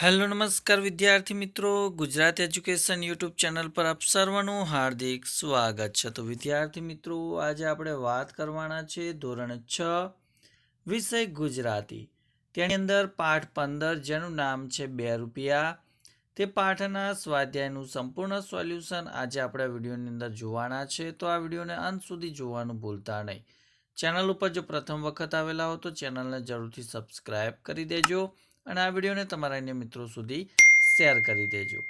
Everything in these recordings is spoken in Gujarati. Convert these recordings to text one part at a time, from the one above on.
હેલો નમસ્કાર વિદ્યાર્થી મિત્રો, ગુજરાત એજ્યુકેશન યુટ્યુબ ચેનલ પર આપ સર્વનું હાર્દિક સ્વાગત છે. તો વિદ્યાર્થી મિત્રો, આજે આપણે વાત કરવાના છે ધોરણ છ, વિષય ગુજરાતી. તેની અંદર પાઠ પંદર, જેનું નામ છે બે રૂપિયા. તે પાઠના સ્વાધ્યાયનું સંપૂર્ણ સોલ્યુશન આજે આપણે વિડીયોની અંદર જોવાના છે. તો આ વિડીયોને અંત સુધી જોવાનું ભૂલતા નહીં. ચેનલ ઉપર જો પ્રથમ વખત આવેલા હો તો ચેનલને જરૂરથી સબસ્ક્રાઇબ કરી દેજો. અને આ વિડીયોને તમારા અન્ય મિત્રો સુધી શેર કરી દેજો.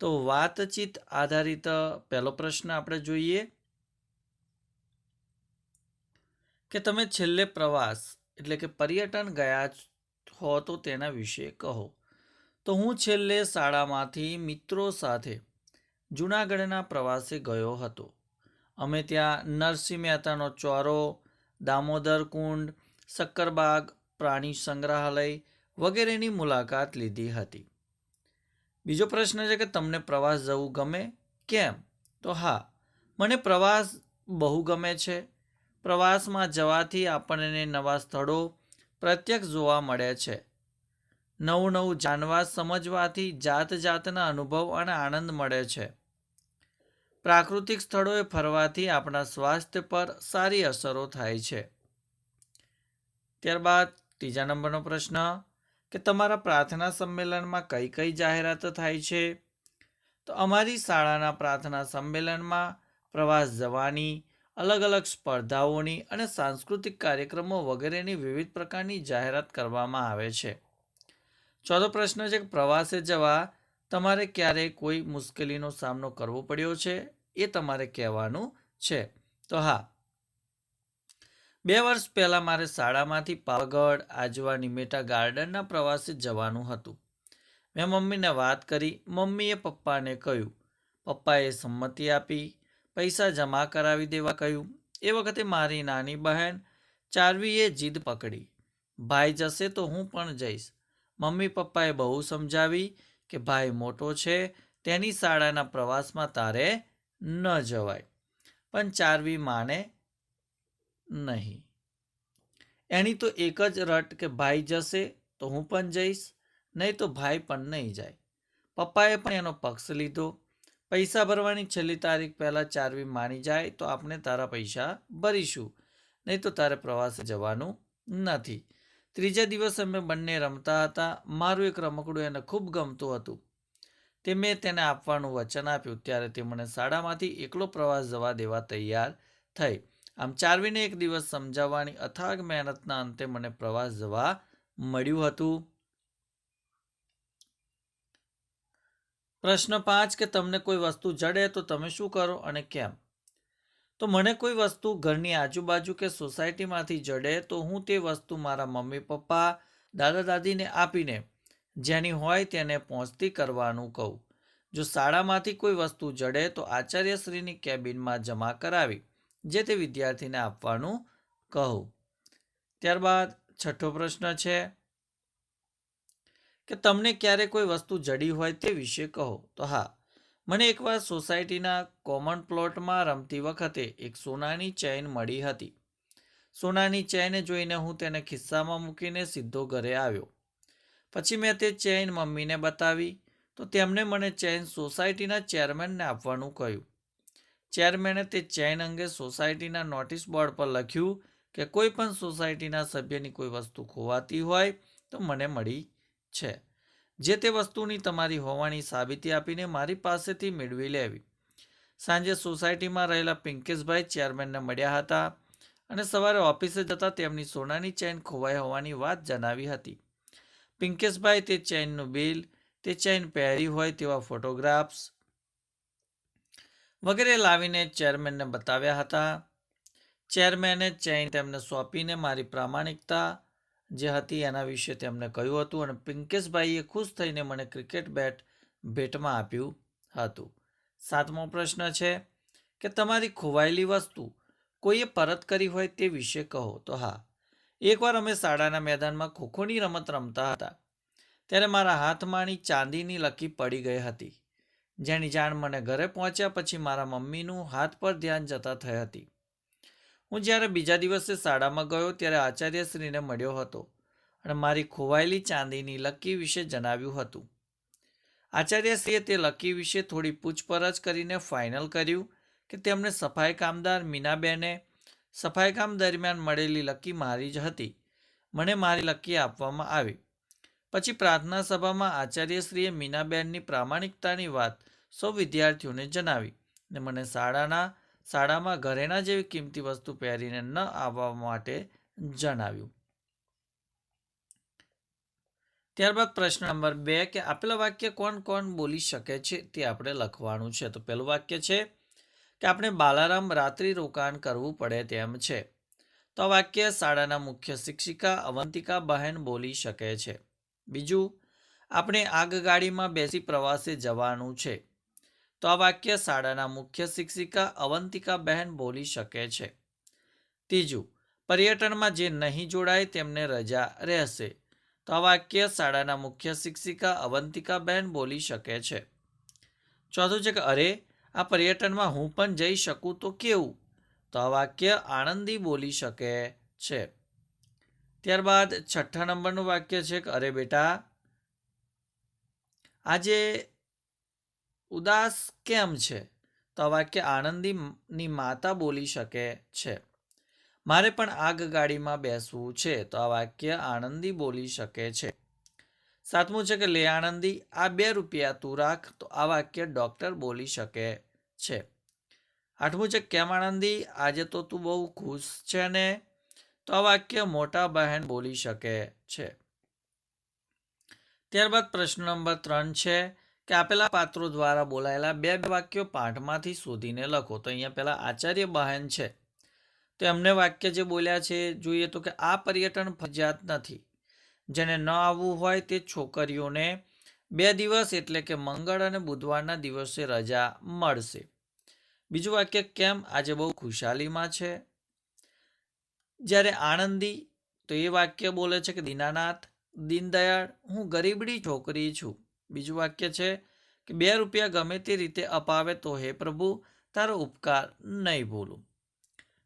તો વાતચીત આધારિત પહેલો પ્રશ્ન આપણે જોઈએ કે તમે છેલ્લે પ્રવાસ એટલે કે પર્યટન ગયા હો તો તેના વિશે કહો. તો હું છેલ્લે શાળામાંથી મિત્રો સાથે જૂનાગઢના પ્રવાસે ગયો હતો. અમે ત્યાં નરસિંહ મહેતાનો ચોરો, દામોદર કુંડ, શક્કરબાગ પ્રાણી સંગ્રહાલય વગેરેની મુલાકાત લીધી હતી. બીજો પ્રશ્ન છે કે તમને પ્રવાસ જવું ગમે? કેમ? તો હા, મને પ્રવાસ બહુ ગમે છે. પ્રવાસમાં જવાથી આપણને નવા સ્થળો પ્રત્યક્ષ જોવા મળે છે. નવું નવું જાણવા, સમજવાથી જાત જાતના અનુભવ અને આનંદ મળે છે. પ્રાકૃતિક સ્થળોએ ફરવાથી આપણા સ્વાસ્થ્ય પર સારી અસરો થાય છે. ત્યારબાદ ત્રીજા નંબરનો પ્રશ્ન કે તમારા પ્રાર્થના સંમેલનમાં કઈ કઈ જાહેરાત થાય છે? તો અમારી શાળાના પ્રાર્થના સંમેલનમાં પ્રવાસ જવાની અલગ અલગ સ્પર્ધાઓની અને સાંસ્કૃતિક કાર્યક્રમો વગેરેની વિવિધ પ્રકારની જાહેરાત કરવામાં આવે છે. ચોથો પ્રશ્ન છે કે પ્રવાસે જવા તમારે ક્યારેય કોઈ મુશ્કેલીનો સામનો કરવો પડ્યો છે? એ તમારે કહેવાનું છે. તો હા બે વર્ષ પહેલાં મારે શાળામાંથી પાવાગઢ, આજવા, નિમેટા ગાર્ડનના પ્રવાસે જવાનું હતું. મેં મમ્મીને વાત કરી. મમ્મીએ પપ્પાને કહ્યું, પપ્પાએ સંમતિ આપી, પૈસા જમા કરાવી દેવા કહ્યું. એ વખતે મારી નાની બહેન ચારવીએ જીદ પકડી. ભાઈ જશે તો હું પણ જઈશ. મમ્મી પપ્પાએ બહુ સમજાવી કે ભાઈ મોટો છે, તેની શાળાના પ્રવાસમાં તારે ન જવાય. પણ ચારવી માને નહીં. એની તો એક જ રટ કે ભાઈ જશે તો હું પણ જઈશ, નહીં તો ભાઈ પણ નહીં જાય. પપ્પાએ પણ એનો પક્ષ લીધો. પૈસા ભરવાની છેલ્લી તારીખ પહેલાં ચારવી માની જાય તો આપણે તારા પૈસા ભરીશું, નહીં તો તારે પ્રવાસે જવાનું નથી. ત્રીજા દિવસ અમે બંને રમતા હતા. મારું એક રમકડું એને ખૂબ ગમતું હતું. તે મેં તેને આપવાનું વચન આપ્યું. ત્યારે તે મને શાળામાંથી એકલો પ્રવાસ જવા દેવા તૈયાર થઈ. આમ ચારવીને એક દિવસ સમજાવવાની અથાગ મહેનતના અંતે મને પ્રવાસ જવા મળ્યું હતું. પ્રશ્ન પાંચ કે તમને કોઈ વસ્તુ જડે તો તમે શું કરો અને કેમ? તો મને કોઈ વસ્તુ ઘરની આજુબાજુ કે સોસાયટીમાંથી જડે તો હું તે વસ્તુ મારા મમ્મી, પપ્પા, દાદા, દાદીને આપીને જેની હોય તેને પહોંચતી કરવાનું કહું. જો શાળામાંથી કોઈ વસ્તુ જડે તો આચાર્યશ્રીની કેબિનમાં જમા કરાવી. જે તે વિદ્યાર્થીને આપવાનું કહું. ત્યારબાદ છઠ્ઠો પ્રશ્ન છે કે તમને ક્યારે કોઈ વસ્તુ જડી હોય તે વિશે કહો. તો હા, મને એકવાર સોસાયટીના કોમન પ્લોટમાં રમતી વખતે એક સોનાની ચેઇન મળી હતી. સોનાની ચેઇન જોઈને હું તેને ખિસ્સામાં મૂકીને સીધો ઘરે આવ્યો. પછી મેં તે ચેઇન મમ્મીને બતાવી, તો તેમણે મને ચેઇન સોસાયટીના ચેરમેનને આપવાનું કહ્યું. ચેરમેને તે ચેઇન અંગે સોસાયટીના નોટિસ બોર્ડ પર લખ્યું કે કોઈ પણ સોસાયટીના સભ્યની કોઈ વસ્તુ ખોવાતી હોય તો મને મળી છે. જે તે વસ્તુની તમારી હોવાની સાબિતી આપીને મારી પાસેથી મેળવી લેવી. સાંજે સોસાયટીમાં રહેલા પિંકેશભાઈ ચેરમેનને મળ્યા હતા અને સવારે ઓફિસે જતા તેમની સોનાની ચેઇન ખોવાઈ હોવાની વાત જણાવી હતી. પિંકેશભાઈ તે ચેઇનનું બિલ, તે ચેઇન પહેરી હોય તેવા ફોટોગ્રાફ્સ વગેરે લાવીને ચેરમેનને બતાવ્યા હતા. ચેરમેને ચેઇન તેમને સોંપીને મારી પ્રામાણિકતા જે હતી એના વિશે તેમને કહ્યું હતું અને પિંકેશભાઈએ ખુશ થઈને મને ક્રિકેટ બેટ ભેટમાં આપ્યું હતું. સાતમો પ્રશ્ન છે કે તમારી ખોવાયેલી વસ્તુ કોઈએ પરત કરી હોય તે વિશે કહો તો હા. એકવાર અમે શાળાના મેદાનમાં ખોખોની રમત રમતા હતા. ત્યારે મારા હાથમાંની ચાંદીની લકી પડી ગઈ હતી. જેની જાણ મને ઘરે પહોંચ્યા પછી મારા મમ્મીનું હાથ પર ધ્યાન જતા થઈ હતી. હું જ્યારે બીજા દિવસે શાળામાં ગયો ત્યારે આચાર્યશ્રીને મળ્યો હતો અને મારી ખોવાયેલી ચાંદીની લકી વિશે જણાવ્યું હતું. આચાર્યશ્રીએ તે લકી વિશે થોડી પૂછપરછ કરીને ફાઇનલ કર્યું કે તેમણે સફાઈ કામદાર મીનાબેને સફાઈ કામ દરમિયાન મળેલી લકી મારી જ હતી. મને મારી લકી આપવામાં આવી. પછી પ્રાર્થના સભામાં આચાર્યશ્રીએ મીનાબેનની પ્રામાણિકતાની વાત સૌ વિદ્યાર્થીઓને જણાવી ને મને શાળાના, શાળામાં ઘરેણા જેવી કિંમતી વસ્તુ પહેરીને ન આવવા માટે જણાવ્યું. ત્યારબાદ પ્રશ્ન નંબર બે કે આપેલા વાક્ય કોણ કોણ બોલી શકે છે તે આપણે લખવાનું છે. તો પહેલું વાક્ય છે કે આપણે બાલારામ રાત્રિ રોકાણ કરવું પડે તેમ છે. તો આ વાક્ય શાળાના મુખ્ય શિક્ષિકા અવંતિકા બહેન બોલી શકે છે. બીજું, આપણે આગગાડીમાં બેસી પ્રવાસે જવાનું છે. તો આ વાક્ય શાળાના મુખ્ય શિક્ષિકા અવંતિકા બહેન બોલી શકે છે. ત્રીજું, પર્યટનમાં જે નહીં જોડાય તેમને રજા રહેશે. તો આ વાક્ય શાળાના મુખ્ય શિક્ષિકા અવંતિકા બહેન બોલી શકે છે. ચોથું છે કે, અરે, આ પર્યટનમાં હું પણ જઈ શકું તો કેવું? તો આ વાક્ય આનંદી બોલી શકે છે. ત્યારબાદ છઠ્ઠા નંબરનું વાક્ય છે કે, અરે બેટા, આજે ઉદાસ કેમ છે? તો વાક્ય આનંદીની માતા બોલી શકે છે. મારે પણ આગ ગાડીમાં બેસવું છે, તો આ વાક્ય આનંદી બોલી શકે છે. સાતમું છે કે, લે આનંદી, આ બે રૂપિયા તું રાખ. તો આ વાક્ય ડૉક્ટર બોલી શકે છે. આઠમું છે, કેમ આનંદી, આજે તો તું બહુ ખુશ છે ને? તો આ વાક્ય મોટા બહેન બોલી શકે છે. ત્યારબાદ પ્રશ્ન નંબર ત્રણ છે કે આપેલા પાત્રો દ્વારા બોલાયેલા બે વાક્યો પાઠમાંથી શોધીને લખો. તો અહીંયા પહેલાં આચાર્ય બહેન છે. તો એમને વાક્ય જે બોલ્યા છે, જોઈએ તો કે આ પર્યટન ફરજિયાત નથી. જેને ન આવવું હોય તે છોકરીઓને બે દિવસ એટલે કે મંગળ અને બુધવારના દિવસે રજા મળશે. બીજું વાક્ય, કેમ આજે બહુ ખુશાલીમાં છે? જ્યારે આનંદી તો એ વાક્ય બોલે છે કે, દીનાનાથ, દીનદયાળ, હું ગરીબડી છોકરી છું. બીજું વાક્ય છે કે બે રૂપિયા ગમે તે રીતે અપાવે તો હે પ્રભુ, તારો ઉપકાર નહીં ભૂલું.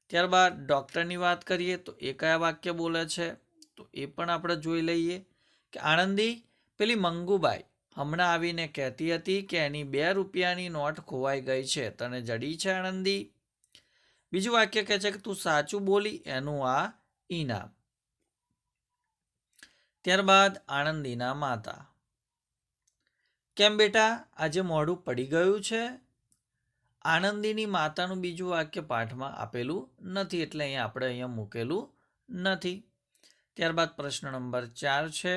ત્યારબાદ ડૉક્ટરની વાત કરીએ તો એ કયા વાક્ય બોલે છે? તો એ પણ આપણે જોઈ લઈએ કે આણંદી પેલી મંગુબાઈ હમણાં આવીને કહેતી હતી કે એની બે રૂપિયાની નોટ ખોવાઈ ગઈ છે, તને જડી છે આણંદી? બીજું વાક્ય કહે છે કે તું સાચું બોલી એનું આ ઈનામ. ત્યારબાદ આણંદીના માતા. કેમ બેટા? આજે મોઢું પડી ગયું છે. આનંદીની માતાનું બીજું વાક્ય પાઠમાં આપેલું નથી એટલે અહીંયા આપણે અહીંયા મૂકેલું નથી. ત્યારબાદ પ્રશ્ન નંબર ચાર છે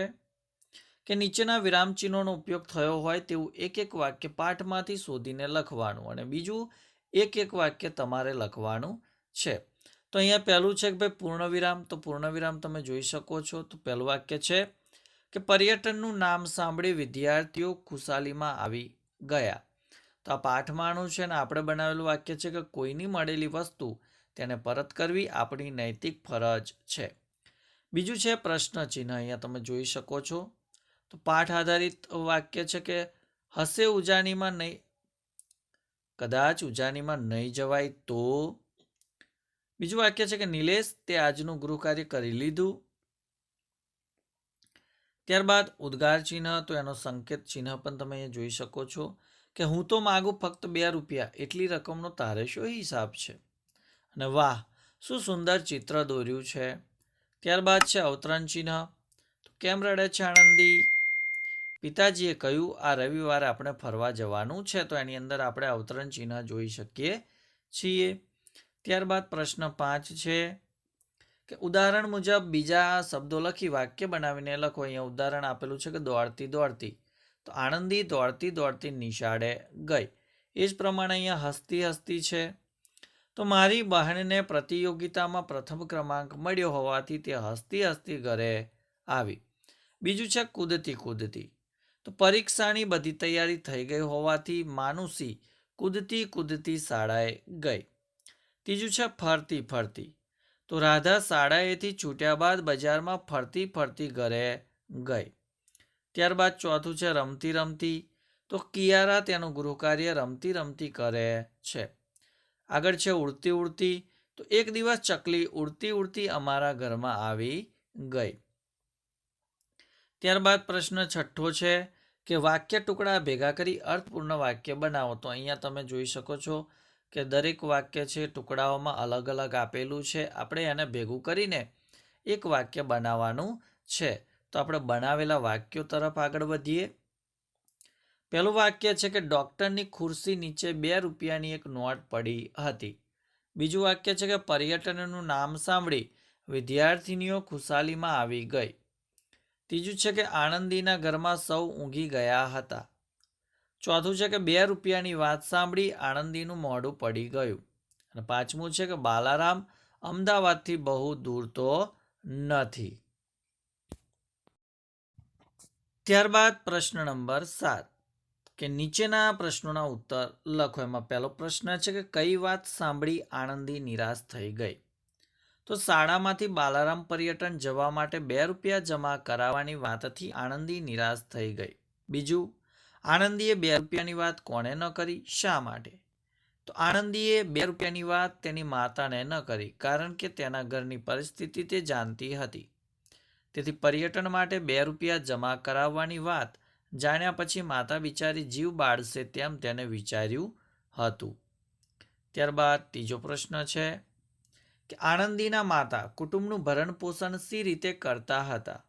કે નીચેના વિરામચિહ્નોનો ઉપયોગ થયો હોય તેવું એક એક વાક્ય પાઠમાંથી શોધીને લખવાનું અને બીજું એક એક વાક્ય તમારે લખવાનું છે. તો અહીંયા પહેલું છે કે ભાઈ પૂર્ણ વિરામ. તો પૂર્ણ વિરામ તમે જોઈ શકો છો. તો પહેલું વાક્ય છે કે પર્યટનનું નામ સાંભળી વિદ્યાર્થીઓ ખુશાલીમાં આવી ગયા. તો આ પાઠમાણું છે ને આપણે બનાવેલું વાક્ય છે કે કોઈની મળેલી વસ્તુ તેને પરત કરવી આપણી નૈતિક ફરજ છે. બીજું છે પ્રશ્ન ચિહ્ન અહીંયા તમે જોઈ શકો છો. તો પાઠ આધારિત વાક્ય છે કે હસે ઉજાણીમાં નહીં, કદાચ ઉજાણીમાં નહીં જવાય તો. બીજું વાક્ય છે કે નિલેશ તે આજનું ગૃહ કાર્ય કરી લીધું. ત્યારબાદ ઉદ્ગાર ચિહ્ન, તો એનો સંકેત ચિહ્ન પણ તમે અહીંયા જોઈ શકો છો કે હું તો માગું ફક્ત બે રૂપિયા, એટલી રકમનો તારે શું હિસાબ છે? અને વાહ, શું સુંદર ચિત્ર દોર્યું છે. ત્યારબાદ છે અવતરણ ચિહ્ન, તો કેમ રડે છે આનંદી પિતાજીએ કહ્યું, આ રવિવારે આપણે ફરવા જવાનું છે, તો એની અંદર આપણે અવતરણ ચિહ્ન જોઈ શકીએ છીએ. ત્યારબાદ પ્રશ્ન પાંચ છે કે ઉદાહરણ મુજબ બીજા શબ્દો લખી વાક્ય બનાવીને લખો. અહીંયા ઉદાહરણ આપેલું છે કે દોડતી દોડતી. તો આનંદી દોડતી દોડતી નિશાળે ગઈ. એ જ પ્રમાણે અહીંયા હસતી હસતી છે. તો મારી બહેનને પ્રતિયોગિતામાં પ્રથમ ક્રમાંક મળ્યો હોવાથી તે હસતી હસતી ઘરે આવી. બીજું છે કૂદતી કૂદતી. તો પરીક્ષાની બધી તૈયારી થઈ ગઈ હોવાથી માનુસી કૂદતી કૂદતી શાળાએ ગઈ. ત્રીજું છે ફરતી ફરતી. તો રાધા શાળાએથી છૂટ્યા બાદ બજારમાં ફરતી ફરતી ઘરે ગઈ. ત્યારબાદ ચોથું છે રમતી રમતી. તો કિયારા તેનું ગૃહકાર્ય રમતી રમતી કરે છે. આગળ છે ઉડતી ઉડતી. તો એક દિવસ ચકલી ઉડતી ઉડતી અમારા ઘરમાં આવી ગઈ. ત્યારબાદ પ્રશ્ન છઠ્ઠો છે કે વાક્ય ટુકડા ભેગા કરી અર્થપૂર્ણ વાક્ય બનાવો. તો અહીંયા તમે જોઈ શકો છો કે દરેક વાક્ય છે ટુકડાઓમાં અલગ અલગ આપેલું છે. આપણે એને ભેગું કરીને એક વાક્ય બનાવવાનું છે. તો આપણે બનાવેલા વાક્યો તરફ આગળ વધીએ. પહેલું વાક્ય છે કે ડૉક્ટરની ખુરશી નીચે બે રૂપિયાની એક નોટ પડી હતી. બીજું વાક્ય છે કે પર્યટનનું નામ સાંભળી વિદ્યાર્થીનીઓ ખુશાલીમાં આવી ગઈ. ત્રીજું છે કે આનંદીના ઘરમાં સૌ ઊંઘી ગયા હતા. ચોથું છે કે બે રૂપિયાની વાત સાંભળી આણંદીનું મોઢું પડી ગયું. અને પાંચમું છે કે બાલારામ અમદાવાદથી બહુ દૂર તો નથી. ત્યારબાદ પ્રશ્ન નંબર સાત. કે નીચેના પ્રશ્નોના ઉત્તર લખો. એમાં પહેલો પ્રશ્ન છે કે કઈ વાત સાંભળી આનંદી નિરાશ થઈ ગઈ? તો શાળામાંથી બાલારામ પર્યટન જવા માટે બે રૂપિયા જમા કરાવવાની વાતથી આનંદી નિરાશ થઈ ગઈ. બીજું આનંદીએ બે રૂપિયાની વાત કોણે ન કરી? શા માટે? તો આણંદીએ બે રૂપિયાની વાત તેની માતાને ન કરી, કારણ કે તેના ઘરની પરિસ્થિતિ તે જાણતી હતી. તેથી પર્યટન માટે બે રૂપિયા જમા કરાવવાની વાત જાણ્યા પછી માતા બિચારી જીવ બાળશે તેમ તેને વિચાર્યું હતું. ત્યારબાદ ત્રીજો પ્રશ્ન છે કે આણંદીના માતા કુટુંબનું ભરણ પોષણ સી રીતે કરતા હતા?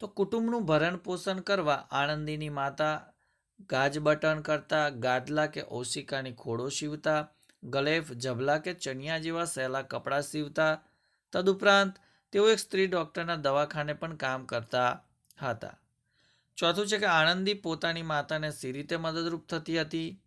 તો કુટુંબનું ભરણ પોષણ કરવા આણંદીની માતા ગાજ બટન કરતા ગાદલા કે ઓશિકાની ખોડો સીવતા, ગલેફ, જબલા કે ચણિયા જેવા સહેલા કપડાં સીવતા. તદુપરાંત તેઓ એક સ્ત્રી ડૉક્ટરના દવાખાને પણ કામ કરતા હતા. ચોથું છે કે આનંદી પોતાની માતાને સી રીતે મદદરૂપ થતી હતી?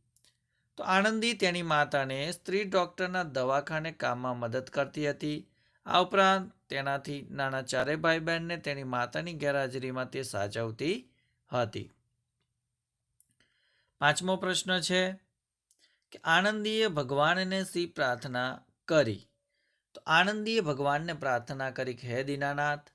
તો આનંદી તેની માતાને સ્ત્રી ડૉક્ટરના દવાખાને કામમાં મદદ કરતી હતી. આ ઉપરાંત તેનાથી નાના ચારે ભાઈ બહેનને તેની માતાની ગેરહાજરીમાં તે સાચવતી હતી. પાંચમો પ્રશ્ન છે કે આનંદીએ ભગવાનને સી પ્રાર્થના કરી? તો આનંદીએ ભગવાનને પ્રાર્થના કરી કે, હે દીનાનાથ,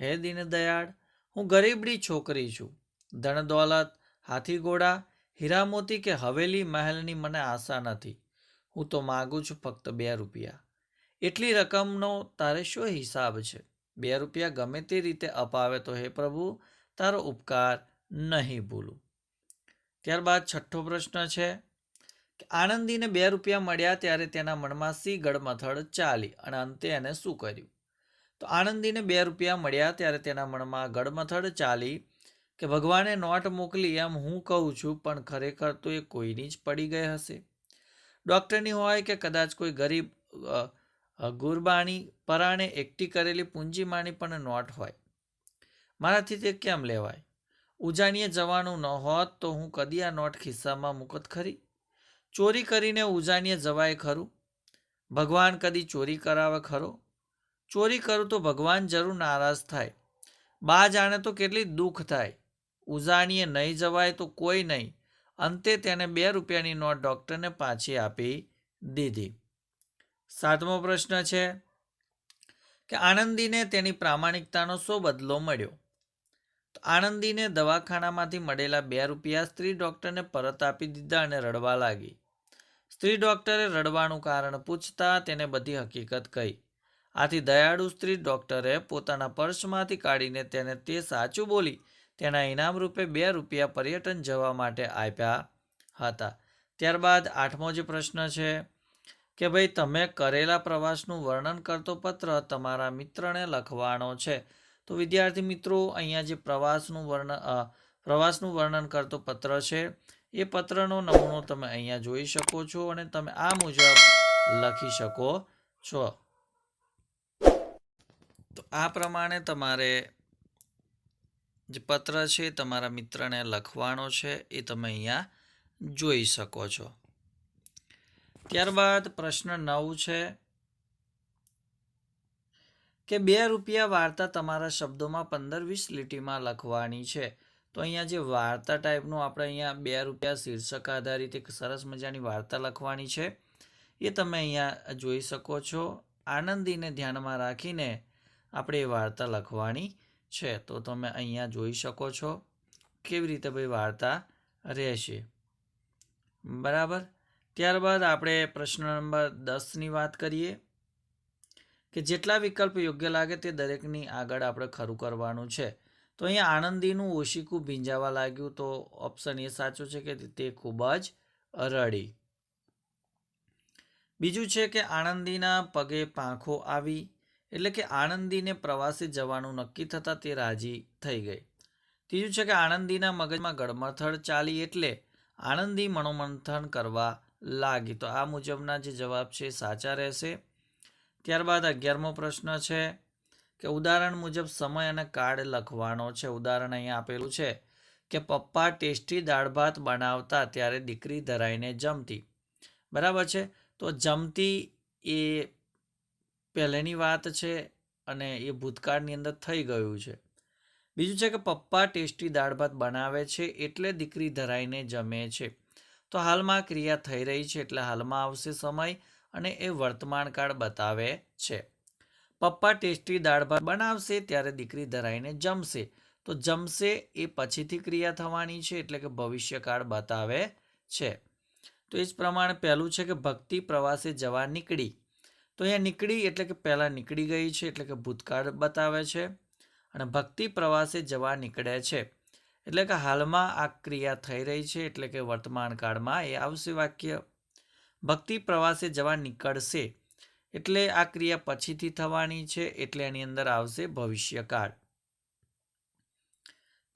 હે દીનદયાળ, હું ગરીબડી છોકરી છું. ધન દોલત, હાથી ઘોડા, હીરા મોતી કે હવેલી મહેલની મને આશા નથી. હું તો માગું છું ફક્ત બે રૂપિયા. એટલી રકમનો તારે શું હિસાબ છે? બે રૂપિયા ગમે તે રીતે અપાવે તો હે પ્રભુ, તારો ઉપકાર નહીં ભૂલું. ત્યારબાદ છઠ્ઠો પ્રશ્ન છે કે આનંદીને બે રૂપિયા મળ્યા ત્યારે તેના મનમાં સી ગડમથડ ચાલી અને અંતે એને શું કર્યું? તો આનંદીને બે રૂપિયા મળ્યા ત્યારે તેના મનમાં ગડમથડ ચાલી કે ભગવાને નોટ મોકલી એમ હું કહું છું પણ ખરેખર તો એ કોઈની જ પડી ગઈ હશે. ડૉક્ટરની હોય કે કદાચ કોઈ ગરીબ ગુરબાણી પરાણે એકઠી કરેલી પૂંજીમાની પણ નોટ હોય. મારાથી તે કેમ લેવાય? ઉજાણીએ જવાનું ન હોત તો હું કદી આ નોટ ખિસ્સામાં મૂકત ખરી? ચોરી કરીને ઉજાણીએ જવાય ખરું? ભગવાન કદી ચોરી કરાવે ખરો? ચોરી કરું તો ભગવાન જરૂર નારાજ થાય. બા જાણે તો કેટલી દુઃખ થાય. ઉજાણીએ નહીં જવાય તો કોઈ નહીં. અંતે તેને બે રૂપિયાની નોટ ડૉક્ટરને પાછી આપી દીધી. સાતમો પ્રશ્ન છે કે આનંદીને તેની પ્રામાણિકતાનો શો બદલો મળ્યો? આનંદીને દવાખાનામાંથી મળેલા બે રૂપિયા સ્ત્રી ડૉક્ટરને પરત આપી દીધા અને રડવા લાગી. સ્ત્રી ડૉક્ટરે રડવાનું કારણ પૂછતા તેને બધી હકીકત કહી. આથી દયાળુ સ્ત્રી ડૉક્ટરે પોતાના પર્સમાંથી કાઢીને તેને તે સાચું બોલી તેના ઇનામ રૂપે બે રૂપિયા પર્યટન જવા માટે આપ્યા હતા. ત્યારબાદ આઠમો જે પ્રશ્ન છે કે ભાઈ, તમે કરેલા પ્રવાસનું વર્ણન કરતો પત્ર તમારા મિત્રને લખવાનો છે. તો વિદ્યાર્થી મિત્રો, અહીંયા જે પ્રવાસનું વર્ણન પ્રવાસનું વર્ણન કરતો પત્ર છે, એ પત્રનો નમૂનો તમે અહીંયા જોઈ શકો છો અને તમે આ મુજબ લખી શકો છો. તો આ પ્રમાણે તમારે જે પત્ર છે, તમારા મિત્રને લખવાનો છે, એ તમે અહીંયા જોઈ શકો છો. ત્યારબાદ પ્રશ્ન નવ છે. કે બે રૂપિયા વાર્તા તમારા શબ્દોમાં પંદર વીસ લીટીમાં લખવાની છે. તો અહીંયા જે વાર્તા ટાઈપનું આપણે અહીંયા બે રૂપિયા શીર્ષક આધારિત એક સરસ મજાની વાર્તા લખવાની છે. એ તમે અહીંયા જોઈ શકો છો. આનંદીને ધ્યાનમાં રાખીને આપણે એ વાર્તા લખવાની છે. તો તમે અહીંયા જોઈ શકો છો કેવી રીતે ભાઈ વાર્તા રહેશે. બરાબર? ત્યારબાદ આપણે પ્રશ્ન નંબર દસની વાત કરીએ. કે જેટલા વિકલ્પ યોગ્ય લાગે તે દરેકની આગળ આપણે ખરું કરવાનું છે. તો અહીંયા આણંદીનું ઓશિકું ભીંજાવા લાગ્યું તો ઓપ્શન એ સાચો છે કે તે ખૂબ જ રડી. બીજું છે કે આણંદીના પગે પાંખો આવી, એટલે કે આણંદીને પ્રવાસે જવાનું નક્કી થતાં તે રાજી થઈ ગઈ. ત્રીજું છે કે આણંદીના મગજમાં ગડમથડ ચાલી એટલે આણંદી મનોમંથન કરવા લાગી. તો આ મુજબના જે જવાબ છે સાચા રહેશે. ત્યારબાદ અગિયારમો પ્રશ્ન છે કે ઉદાહરણ મુજબ સમય અને કાળ લખવાનો છે. ઉદાહરણ અહીંયા આપેલું છે કે પપ્પા ટેસ્ટી દાળ ભાત બનાવતા ત્યારે દીકરી ધરાઈને જમતી. બરાબર છે? તો જમતી એ પહેલેની વાત છે અને એ ભૂતકાળની અંદર થઈ ગયું છે. બીજું છે કે પપ્પા ટેસ્ટી દાળ ભાત બનાવે છે એટલે દીકરી ધરાઈને જમે છે. તો હાલમાં ક્રિયા થઈ રહી છે એટલે હાલમાં આવશે સમય. અને એ વર્તમાન કાળ બતાવે છે. પપ્પા ટેસ્ટી દાળ ભાત બનાવશે, ત્યારે દીકરી ધરાઈને જમશે. તો જમશે એ પછીથી ક્રિયા થવાની છે, એટલે કે ભવિષ્યકાળ બતાવે છે. તો એ જ પ્રમાણે પહેલું છે કે ભક્તિ પ્રવાસે જવા નીકળી. તો અહીંયા નીકળી એટલે કે પહેલાં નીકળી ગઈ છે, એટલે કે ભૂતકાળ બતાવે છે. અને ભક્તિ પ્રવાસે જવા નીકળે છે. એટલે કે હાલમાં આ ક્રિયા થઈ રહી છે, એટલે કે વર્તમાન કાળમાં એ આવશે વાક્ય. ભક્તિ પ્રવાસે જવા નીકળશે. એટલે આ ક્રિયા પછીથી થવાની છે, એટલે એની અંદર આવશે ભવિષ્યકાળ.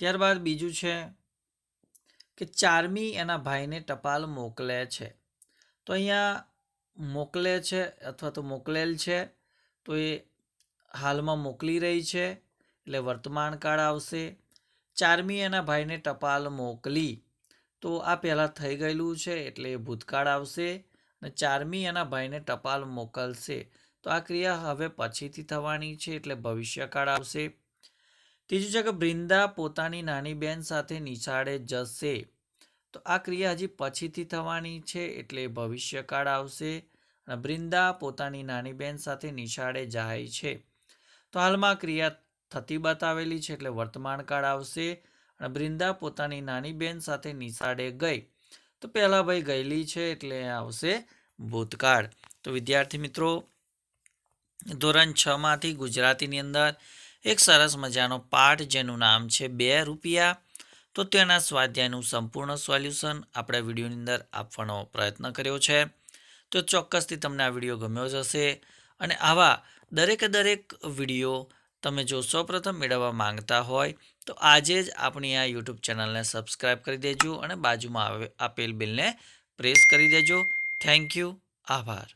ત્યારબાદ બીજું છે કે ચારમી એના ભાઈને ટપાલ મોકલે છે. તો અહીંયા મોકલે છે અથવા તો મોકલેલ છે, તો એ હાલમાં મોકલી રહી છે, એટલે વર્તમાન કાળ આવશે. ચારમી એના ભાઈને ટપાલ મોકલી, તો આ પહેલાં થઈ ગયેલું છે, એટલે ભૂતકાળ આવશે. અને ચારમી એના ભાઈને ટપાલ મોકલશે. તો આ ક્રિયા હવે પછીથી થવાની છે એટલે ભવિષ્યકાળ આવશે. ત્રીજું છે કે બ્રિંદા પોતાની નાની બહેન સાથે નિશાળે જશે. તો આ ક્રિયા હજી પછીથી થવાની છે એટલે ભવિષ્યકાળ આવશે અને બ્રિંદા પોતાની નાની બહેન સાથે નિશાળે જાય છે. તો હાલમાં ક્રિયા થતી બતાવેલી છે એટલે વર્તમાન કાળ આવશે અને બ્રિંદા પોતાની નાની બહેન સાથે નિશાળે ગઈ. તો પહેલાં ભાઈ ગયેલી છે એટલે આવશે ભૂતકાળ. તો વિદ્યાર્થી મિત્રો, ધોરણ છ માંથી ગુજરાતીની અંદર એક સરસ મજાનો પાઠ જેનું નામ છે બે રૂપિયા. તો તેના સ્વાધ્યાયનું સંપૂર્ણ સોલ્યુશન આપણે વિડીયોની અંદર આપવાનો પ્રયત્ન કર્યો છે. તો ચોક્કસથી તમને આ વીડિયો ગમ્યો જ હશે. અને આવા દરેકે દરેક વીડિયો તમે જો સૌપ્રથમ મેળવવા માંગતા હોય, તો આજે જ આપણી આ યુટ્યુબ ચેનલને સબસ્ક્રાઈબ કરી દેજો અને બાજુમાં આપેલ બિલને પ્રેસ કરી દેજો. থ্যাংক ইউ আবার